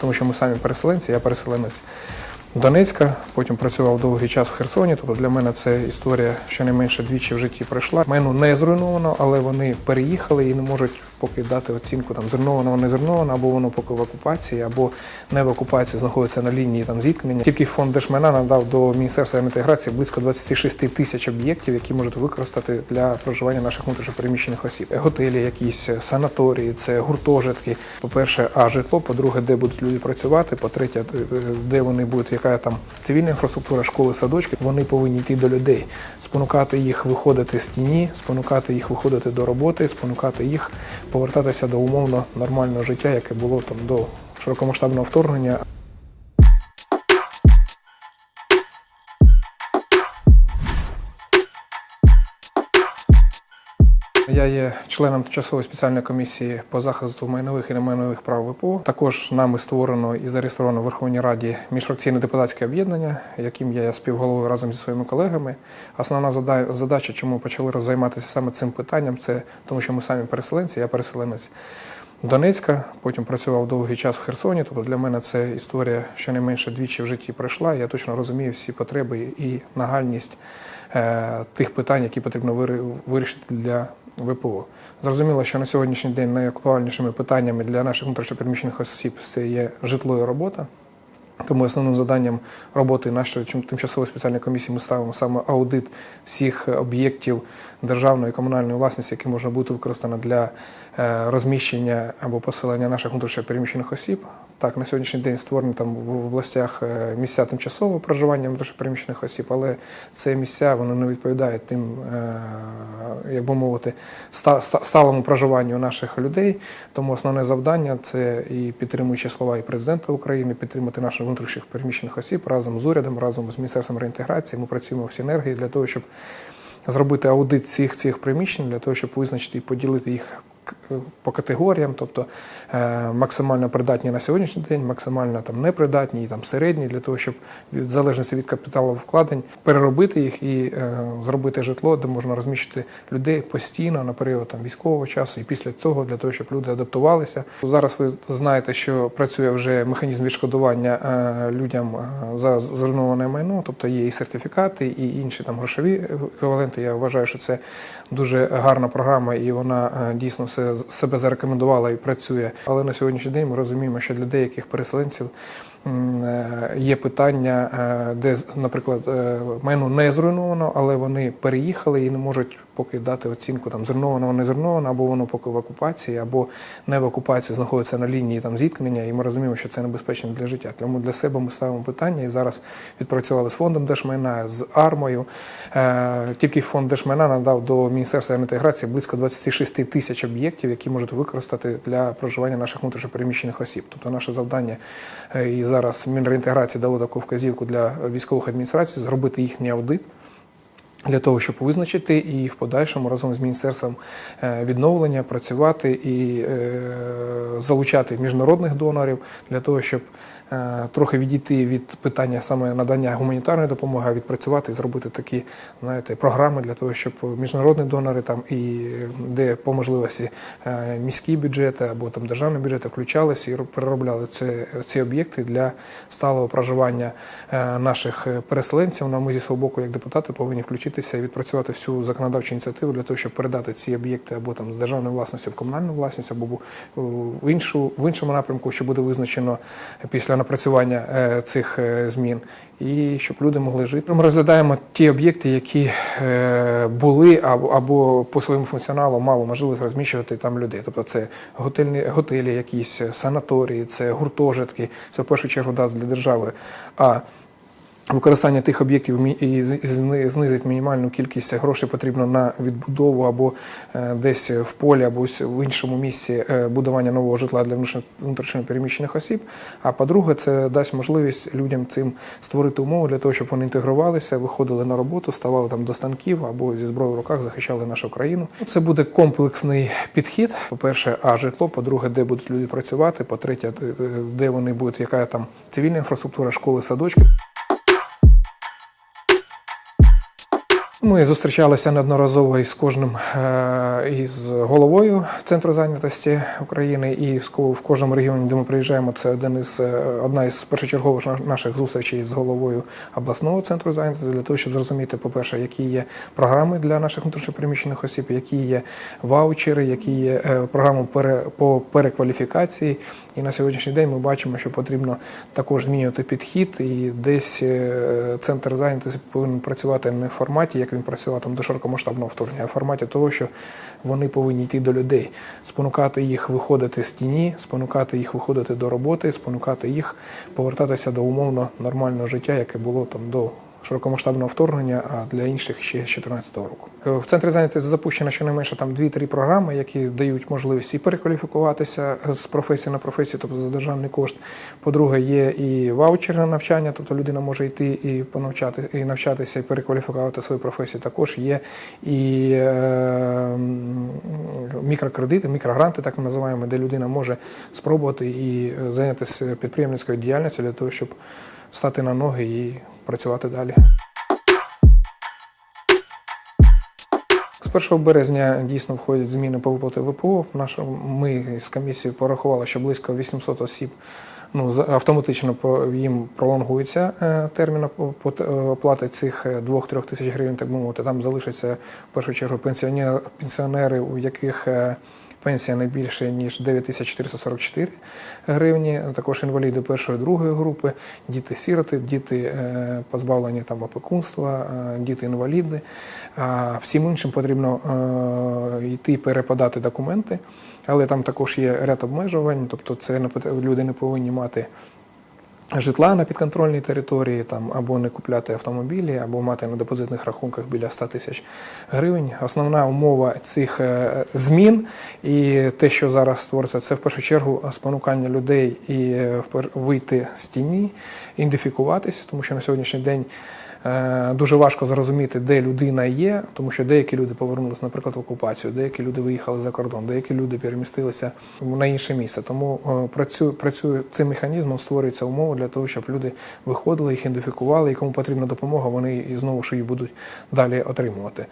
тому що ми самі переселенці, я переселенець Донецька, потім працював довгий час в Херсоні. Тобто для мене це історія щонайменше двічі в житті пройшла. Мену не зруйновано, але вони переїхали і не можуть поки дати оцінку там зруйновано, не зруйновано, або воно поки в окупації, або не в окупації знаходиться на лінії там зіткнення. Тільки фонд держмайна надав до міністерства інтеграції близько 26 тисяч об'єктів, які можуть використати для проживання наших внутрішньопереміщених осіб. Готелі, якісь санаторії, це гуртожитки. По-перше, а житло, по-друге, де будуть люди працювати. По-третє, де вони будуть, яка там цивільна інфраструктура, школи, садочки. Вони повинні йти до людей, спонукати їх виходити з тіні, спонукати їх виходити до роботи, спонукати їх повертатися до умовно нормального життя, яке було там до широкомасштабного вторгнення. Я є членом тимчасової спеціальної комісії по захисту майнових і немайнових прав ВПО. Також нами створено і зареєстровано в Верховній Раді міжфракційне депутатське об'єднання, яким я співголовою разом зі своїми колегами. Основна зада- задача, чому почали займатися саме цим питанням, це тому, що ми самі переселенці, я переселенець. Донецька, потім працював довгий час в Херсоні. Тобто для мене це історія щонайменше двічі в житті пройшла. Я точно розумію всі потреби і нагальність е, тих питань, які потрібно вирішити для ВПО. Зрозуміло, що на сьогоднішній день найактуальнішими питаннями для наших внутрішньопереміщених осіб це є житло і робота. Тому основним завданням роботи нашої тимчасової спеціальної комісії ми ставимо саме аудит всіх об'єктів державної і комунальної власності, які можна бути використано для е, розміщення або поселення наших внутрішньопереміщених осіб. Так, на сьогоднішній день створені там в областях е, місця тимчасового проживання внутрішньопереміщених осіб, але це місця вони не відповідають тим, е, як би мовити, ста- ста- сталому проживанню наших людей. Тому основне завдання це і підтримуючи слова і президента України, підтримати наших внутрішніх переміщених осіб разом з урядом, разом з міністерством реінтеграції. Ми працюємо в синергії для того, щоб зробити аудит всіх цих приміщень, для того, щоб визначити і поділити їх по категоріям, тобто е, максимально придатні на сьогоднішній день, максимально там непридатні і там середні, для того, щоб від залежності від капіталових вкладень переробити їх і е, зробити житло, де можна розміщити людей постійно на період там військового часу, і після цього для того, щоб люди адаптувалися. Зараз ви знаєте, що працює вже механізм відшкодування е, людям за зруйноване майно, тобто є і сертифікати, і інші там грошові еквіваленти. Я вважаю, що це дуже гарна програма, і вона дійсно все себе зарекомендувала і працює. Але на сьогоднішній день ми розуміємо, що для деяких переселенців є питання, е, де, наприклад, е, майно не зруйновано, але вони переїхали і не можуть поки дати оцінку там зруйновано, не зруйновано, або воно поки в окупації, або не в окупації знаходиться на лінії там зіткнення, і ми розуміємо, що це небезпечно для життя. Тому для себе ми ставимо питання і зараз відпрацювали з фондом держмайна, з армою. Е, Тільки фонд держмайна надав до міністерства інтеграції близько 26 тисяч об'єктів, які можуть використати для проживання наших внутрішньопереміщених осіб. Тобто наше завдання е, і зараз Мінреінтеграції дало таку вказівку для військових адміністрацій зробити їхній аудит. Для того щоб визначити і в подальшому разом з міністерством е, відновлення працювати і е, залучати міжнародних донорів для того, щоб трохи відійти від питання саме надання гуманітарної допомоги, а відпрацювати і зробити такі, знаєте, програми для того, щоб міжнародні донори там і де по можливості е, міські бюджети або там державні бюджети включалися і переробляли це, ці об'єкти для сталого проживання е, наших е, переселенців. Ну, а ми зі свого боку, як депутати, повинні включитися і відпрацювати всю законодавчу ініціативу для того, щоб передати ці об'єкти або там з державної власності в комунальну власність, або в іншу в іншому напрямку, що буде визначено після напрацювання е, цих е, змін, і щоб люди могли жити. Ми розглядаємо ті об'єкти, які е, були або, по своєму функціоналу мало можливість розміщувати там людей. Тобто це готельні готелі, якісь санаторії, це гуртожитки. Це в першу чергу дасть для держави. А Використання тих об'єктів і зни- знизить мінімальну кількість грошей потрібно на відбудову або е, десь в полі, або в іншому місці е, будування нового житла для внутрішньо- переміщених осіб. А по-друге, це дасть можливість людям цим створити умови для того, щоб вони інтегрувалися, виходили на роботу, ставали там до станків або зі зброєю в руках захищали нашу країну. Це буде комплексний підхід. По-перше, а житло, по-друге, де будуть люди працювати, по-третє, е, де вони будуть, яка там цивільна інфраструктура, школи, садочки. Ми зустрічалися неодноразово із кожним е, із головою центру зайнятості України і в кожному регіоні, де ми приїжджаємо. Це один із е, одна із першочергових наших зустрічей з головою обласного центру зайнятості для того, щоб зрозуміти, по-перше, які є програми для наших внутрішньопереміщених осіб, які є ваучери, які є е, програми по перекваліфікації. І на сьогоднішній день ми бачимо, що потрібно також змінювати підхід, і десь центр зайнятості повинен працювати не в форматі, як він працював там до широкомасштабного вторгнення, а в форматі того, що вони повинні йти до людей, спонукати їх виходити з тіні, спонукати їх виходити до роботи, спонукати їх повертатися до умовно нормального життя, яке було там до широкомасштабного вторгнення, а для інших ще з 2014 року. Е, В центрі зайнятості запущено щонайменше там 2-3 програми, які дають можливість і перекваліфікуватися з професії на професію, тобто за державний кошт. По-друге, є і ваучери на навчання, тобто людина може йти і понавчати, і навчатися, і перекваліфікувати свою професію. Також є і е, мікрокредити, мікрогранти, так ми називаємо, де людина може спробувати і е, зайнятися підприємницькою діяльністю для того, щоб стати на ноги і працювати далі. З 1 березня дійсно входять зміни по виплаті ВПО. Ми з комісією порахували, що близько 800 осіб ну автоматично їм пролонгується е, термін оп- е, оплати цих 2-3 тисяч гривень, так би мовити. Там залишаться в першу чергу пенсіонери у яких е, Пенсія не більше ніж 9444 гривні. Також інваліди першої другої групи, діти-сіроти, діти е, позбавлені там опекунства, е, діти-інваліди. Всім іншим потрібно е, йти перепадати документи, але там також є ряд обмежувань, тобто це люди не повинні мати житла на підконтрольній території, там або не купляти автомобілі, або мати на депозитних рахунках біля 100 тисяч гривень. Основна умова цих е, змін і те, що зараз створиться, це в першу чергу спонукання людей і е, вийти з тіні, ідентифікуватись, тому що на сьогоднішній день. Е, Дуже важко зрозуміти, де людина є, тому що деякі люди повернулися, наприклад, в окупацію, деякі люди виїхали за кордон, деякі люди перемістилися на інше місце. Тому е, працює, працює цим механізмом, створюється умова для того, щоб люди виходили, їх ідентифікували, і кому потрібна допомога, вони і знову ж її будуть далі отримувати.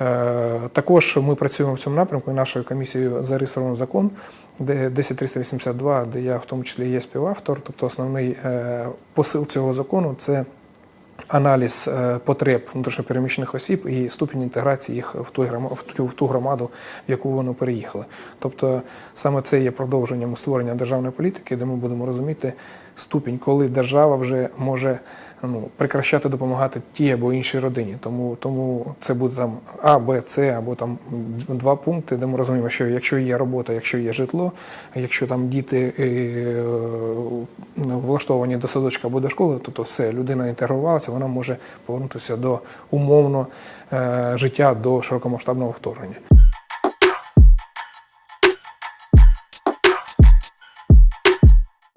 Е, Також ми працюємо в цьому напрямку. і Нашою комісією зареєстровано закон, де 10382, де я в тому числі є співавтор. Тобто основний посил цього закону це аналіз е, потреб внутрішньопереміщених осіб і ступінь інтеграції їх в ту в ту, в ту громаду, в яку вони переїхали. Тобто саме це є продовженням створення державної політики, де ми будемо розуміти ступінь, коли держава вже може ну, прекращати допомагати тій або іншій родині. Тому, тому це буде там А, Б, С або там два пункти, де ми розуміємо, що якщо є робота, якщо є житло, якщо там діти влаштовані до садочка або до школи, то, то все, людина інтегрувалася, вона може повернутися до умовно е, життя до широкомасштабного вторгнення.